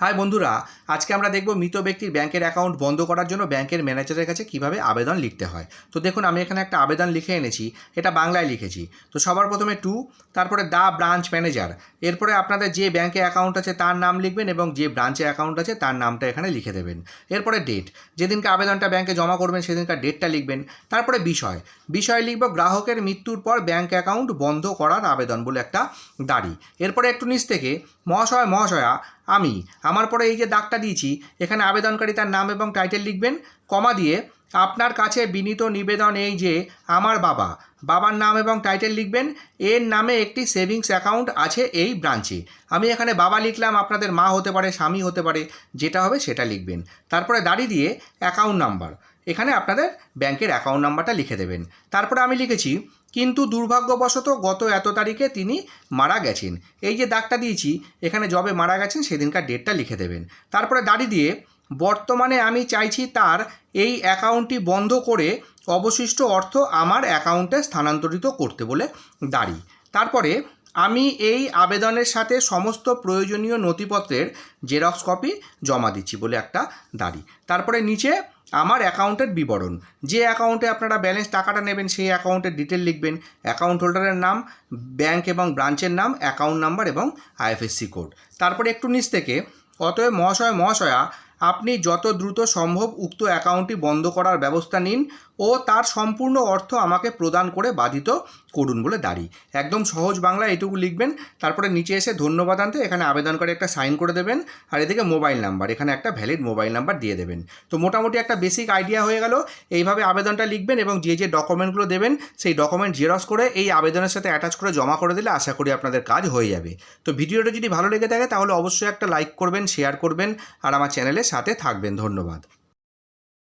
High বন্ধুরা, আজকে আমরা দেখব মৃত ব্যক্তির ব্যাংকের অ্যাকাউন্ট বন্ধ করার জন্য ব্যাংকের ম্যানেজারের কাছে কীভাবে আবেদন লিখতে হয়। তো দেখুন, আমি এখানে একটা আবেদন লিখে এনেছি, এটা বাংলায় লিখেছি। তো সবার প্রথমে টু, তারপরে দা ব্রাঞ্চ ম্যানেজার। এরপরে আপনাদের যে ব্যাংকে অ্যাকাউন্ট আছে তার নাম লিখবেন এবং যে ব্রাঞ্চে অ্যাকাউন্ট আছে তার নামটা এখানে লিখে দেবেন। এরপরে ডেট, যেদিনকে আবেদনটা ব্যাংকে জমা করবেন সেদিনকার ডেটটা লিখবেন। তারপরে বিষয় বিষয় লিখব গ্রাহকের মৃত্যুর পর ব্যাংক অ্যাকাউন্ট বন্ধ করার আবেদন বলে একটা দাড়ি এরপরে একটু নিচ থেকে, মহাশয়, মহাশয়া, আমি আমার পরে এই যে দাগটা দিয়েছি, এখানে আবেদনকারী তার নাম এবং টাইটেল লিখবেন, কমা দিয়ে আপনার কাছে বিনীত নিবেদন এই যে আমার বাবা। বাবার নাম এবং টাইটেল লিখবেন, এর নামে একটি সেভিংস অ্যাকাউন্ট আছে এই ব্রাঞ্চে আমি এখানে বাবা লিখলাম, আপনাদের মা হতে পারে, স্বামী হতে পারে, যেটা হবে সেটা লিখবেন। তারপরে দাঁড়িয়ে দিয়ে অ্যাকাউন্ট নাম্বার এখানে আপনাদের ব্যাংকের অ্যাকাউন্ট নাম্বারটা লিখে দেবেন। তারপরে আমি লিখেছি, কিন্তু দুর্ভাগ্যবশত গত এত তারিখে তিনি মারা গেছেন। এই যে দাগটা দিয়েছি, এখানে যবে মারা গেছেন সেদিনকার ডেটটা লিখে দেবেন। তারপরে দাড়ি দিয়ে, বর্তমানে আমি চাইছি তার এই অ্যাকাউন্টটি বন্ধ করে অবশিষ্ট অর্থ আমার অ্যাকাউন্টে স্থানান্তরিত করতে বলে দাঁড়ি। তারপরে, আমি এই আবেদনের সাথে সমস্ত প্রয়োজনীয় নথিপত্রের জেরক্স কপি জমা দিচ্ছি বলে একটা দাঁড়ি। তারপরে নিচে আমার অ্যাকাউন্টের বিবরণ। যে অ্যাকাউন্টে আপনারা ব্যালেন্স টাকাটা নেবেন, সেই অ্যাকাউন্টের ডিটেল লিখবেন। অ্যাকাউন্ট হোল্ডারের নাম, ব্যাংক এবং ব্রাঞ্চের নাম, অ্যাকাউন্ট নাম্বার এবং আইএফএসসি কোড। তারপরে একটু নিচ থেকে, অতএব মহাশয়, মহাশয়া আপনি যত দ্রুত সম্ভব উক্ত অ্যাকাউন্টটি বন্ধ করার ব্যবস্থা নিন ও তার সম্পূর্ণ অর্থ আমাকে প্রদান করে বাধিত করুন বলে দাঁড়ি একদম সহজ বাংলা এটুকু লিখবেন, তারপরে নিচে এসে ধন্যবাদ আনতে এখানে আবেদন করে একটা সাইন করে দেবেন আর এদিকে মোবাইল নাম্বার, এখানে একটা ভ্যালিড মোবাইল নাম্বার দিয়ে দেবেন। তো মোটামুটি একটা বেসিক আইডিয়া হয়ে গেল, এইভাবে আবেদনটা লিখবেন এবং যে যে ডকুমেন্টগুলো দেবেন সেই ডকুমেন্ট জেরক্স করে এই আবেদনের সাথে অ্যাটাচ করে জমা করে দিলে আশা করি আপনাদের কাজ হয়ে যাবে। তো ভিডিওটা যদি ভালো লেগে থাকে তাহলে অবশ্যই একটা লাইক করবেন, শেয়ার করবেন আর আমার চ্যানেলের সাথে থাকবেন ধন্যবাদ।